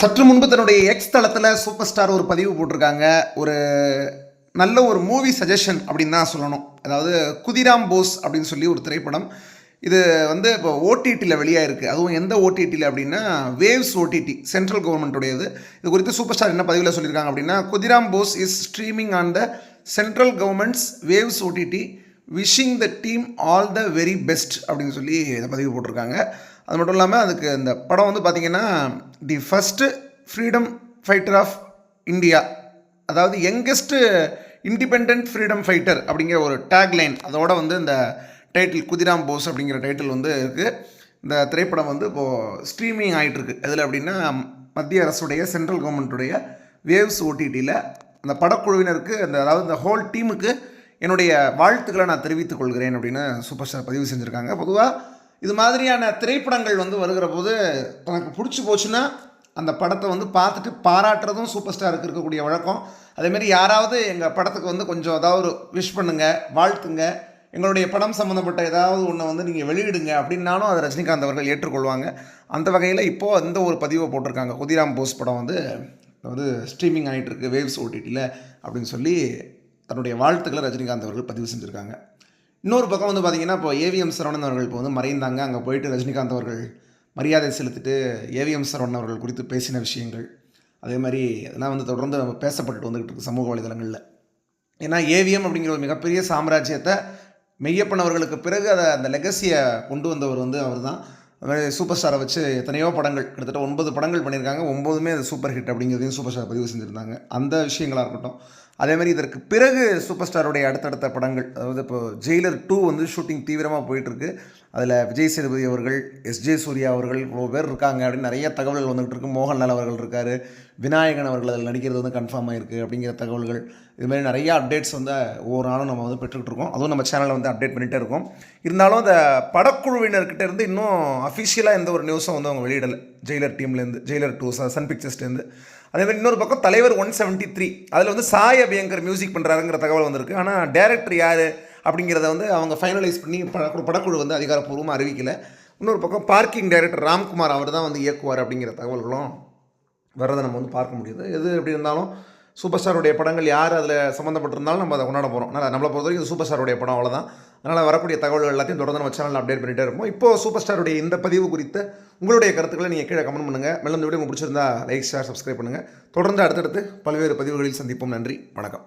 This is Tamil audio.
சற்று முன்பு தன்னுடைய எக்ஸ் தளத்தில் சூப்பர் ஸ்டார் ஒரு பதிவு போட்டிருக்காங்க. ஒரு நல்ல ஒரு மூவி சஜஷன் அப்படின்னு தான் சொல்லணும். அதாவது குதிராம் போஸ் அப்படின்னு சொல்லி ஒரு திரைப்படம். இது வந்து இப்போ ஓடிடியில் வெளியாயிருக்கு. அதுவும் எந்த ஓடிடியில் அப்படின்னா வேவ்ஸ் ஓடிடி சென்ட்ரல் கவர்மெண்ட்டுடையது இது குறித்து சூப்பர் ஸ்டார் என்ன பதிவில் சொல்லியிருக்காங்க அப்படின்னா Khudiram Bose is streaming on the central governments Waves OTT wishing the team all the very best அப்படின்னு சொல்லி இதை பதிவு போட்டிருக்காங்க. அது மட்டும் இல்லாமல் அதுக்கு இந்த படம் வந்து பார்த்திங்கன்னா the first freedom fighter of India அதாவது யங்கஸ்ட்டு இண்டிபெண்ட் ஃப்ரீடம் ஃபைட்டர் அப்படிங்கிற ஒரு டேக்லைன் அதோட வந்து இந்த டைட்டில் குதிராம் போஸ் அப்படிங்கிற டைட்டில் வந்து இருக்குது இந்த திரைப்படம் வந்து இப்போது ஸ்ட்ரீமிங் ஆகிட்டுருக்கு அதில் அப்படின்னா மத்திய அரசுடைய சென்ட்ரல் கவர்மெண்ட்டுடைய வேவ்ஸ் ஓடிடியில் அந்த படக்குழுவினருக்கு அந்த அதாவது இந்த ஹோல் டீமுக்கு என்னுடைய வாழ்த்துக்களை நான் தெரிவித்துக் கொள்கிறேன் அப்படின்னு சூப்பர் ஸ்டார் பதிவு செஞ்சுருக்காங்க. பொதுவாக இது மாதிரியான திரைப்படங்கள் வந்து வருகிற போது தனக்கு பிடிச்சி போச்சுன்னா அந்த படத்தை வந்து பார்த்துட்டு பாராட்டுறதும் சூப்பர் ஸ்டாருக்கு இருக்கக்கூடிய வழக்கம். அதேமாரி யாராவது எங்கள் படத்துக்கு வந்து கொஞ்சம் ஏதாவது ஒரு விஷ் பண்ணுங்கள் வாழ்த்துங்க எங்களுடைய படம் சம்மந்தப்பட்ட ஏதாவது ஒன்றை வந்து நீங்கள் வெளியிடுங்க அப்படின்னாலும் அதை ரஜினிகாந்த் அவர்கள் ஏற்றுக்கொள்வாங்க. அந்த வகையில் இப்போது அந்த ஒரு பதிவை போட்டிருக்காங்க. குதிராம் போஸ் படம் வந்து வந்து ஸ்ட்ரீமிங் ஆகிட்டு இருக்கு வேவ்ஸ் ஓடிடியில் அப்படின்னு சொல்லி தன்னுடைய வாழ்த்துக்களை ரஜினிகாந்த் அவர்கள் பதிவு செஞ்சுருக்காங்க. இன்னொரு பக்கம் வந்து பார்த்திங்கன்னா இப்போ ஏவிஎம் சரவணன் அவர்கள் இப்போ வந்து மறைந்தாங்க. அங்கே போயிட்டு ரஜினிகாந்த் அவர்கள் மரியாதை செலுத்திட்டு ஏவிஎம் சரவணன் அவர்கள் குறித்து பேசின விஷயங்கள். அதே மாதிரி அதெல்லாம் வந்து தொடர்ந்து பேசப்பட்டு வந்துக்கிட்டு இருக்கு சமூக வலைதளங்களில். ஏன்னா ஏவிஎம் அப்படிங்கிற ஒரு மிகப்பெரிய சாம்ராஜ்யத்தை மெய்யப்பன் அவர்களுக்கு பிறகு அதை அந்த லெகசியை கொண்டு வந்தவர் வந்து அவர் தான் அதுமாதிரி சூப்பர் ஸ்டாரை வச்சு எத்தனையோ படங்கள் கிட்டத்தட்ட ஒன்பது படங்கள் பண்ணியிருக்காங்க. ஒம்பதுமே அது சூப்பர் ஹிட் அப்படிங்கிறதையும் சூப்பர் ஸ்டார் பதிவு செஞ்சுருந்தாங்க. அந்த விஷயங்களாக இருக்கட்டும். அதேமாதிரி இதற்கு பிறகு சூப்பர் ஸ்டாருடைய அடுத்தடுத்த படங்கள் அதாவது இப்போ ஜெயிலர் டூ வந்து ஷூட்டிங் தீவிரமாக போயிட்டுருக்கு. அதில் விஜய் சேதுபதி அவர்கள் எஸ் ஜே சூர்யா அவர்கள் இவ்வளோ பேர் இருக்காங்க அப்படின்னு நிறைய தகவல்கள் வந்துகிட்டு இருக்கு. மோகன்லால் அவர்கள் இருக்கார் விநாயகன் அவர்கள் அதில் நடிக்கிறது வந்து கன்ஃபார்ம் ஆகிருக்கு அப்படிங்கிற தகவல்கள். இதுமாதிரி நிறைய அப்டேட்ஸ் வந்து ஒவ்வொரு நாளும் நம்ம வந்து பெற்றுக்கிட்டு இருக்கோம். அதுவும் நம்ம சேனலில் வந்து அப்டேட் பண்ணிகிட்டே இருக்கோம். இருந்தாலும் அந்த படக்குழுவினர்கிட்ட இருந்து இன்னும் அஃபிஷியலாக எந்த ஒரு நியூஸும் வந்து அவங்க வெளியிடலை. ஜெயிலர் டீம்லேருந்து ஜெயிலர் டூ சன் பிக்சர்ஸ்லேருந்து அதே மாதிரி இன்னொரு பக்கம் தலைவர் ஒன் செவன்ட்டி த்ரீ அதில் வந்து சாய் அபியங்கர் மியூசிக் பண்ணுறாருங்கிற தகவல் வந்திருக்கு. ஆனால் டேரக்டர் யார் அப்படிங்கிறத வந்து அவங்க ஃபைனலைஸ் பண்ணி படக்குழு படக்குழு வந்து அதிகாரப்பூர்வமாக அறிவிக்கலை. இன்னொரு பக்கம் பார்க்கிங் டைரக்டர் ராம்குமார் அவர் தான் வந்து இயக்குவார் அப்படிங்கிற தகவல்களும் வர்றதை நம்ம வந்து பார்க்க முடியுது. எது எப்படி இருந்தாலும் சூப்பர் ஸ்டாருடைய படங்கள் யார் அதில் சம்மந்தப்பட்டிருந்தாலும் நம்ம அதை கொண்டாட போகிறோம். அதனால் நம்மளை பொறுத்த வரைக்கும் சூப்பர் ஸ்டாருடைய படம் அவ்வளோதான் அதனால் வரக்கூடிய தகவல்கள் எல்லாத்தையும் தொடர்ந்து நம்ம சேனலில் அப்டேட் பண்ணிகிட்டே இருப்போம். இப்போ சூப்பர் ஸ்டாருடைய இந்த பதிவு குறித்த உங்களுடைய கருத்துக்களை நீங்கள் கீழே கமெண்ட் பண்ணுங்கள் மேலும் இந்த வீடியோ உங்களுக்கு பிடிச்சிருந்தா லைக் ஷேர் சப்ஸ்கிரைப் பண்ணுங்கள் தொடர்ந்து அடுத்தடுத்து பல்வேறு பதிவுகளில் சந்திப்போம். நன்றி. வணக்கம்.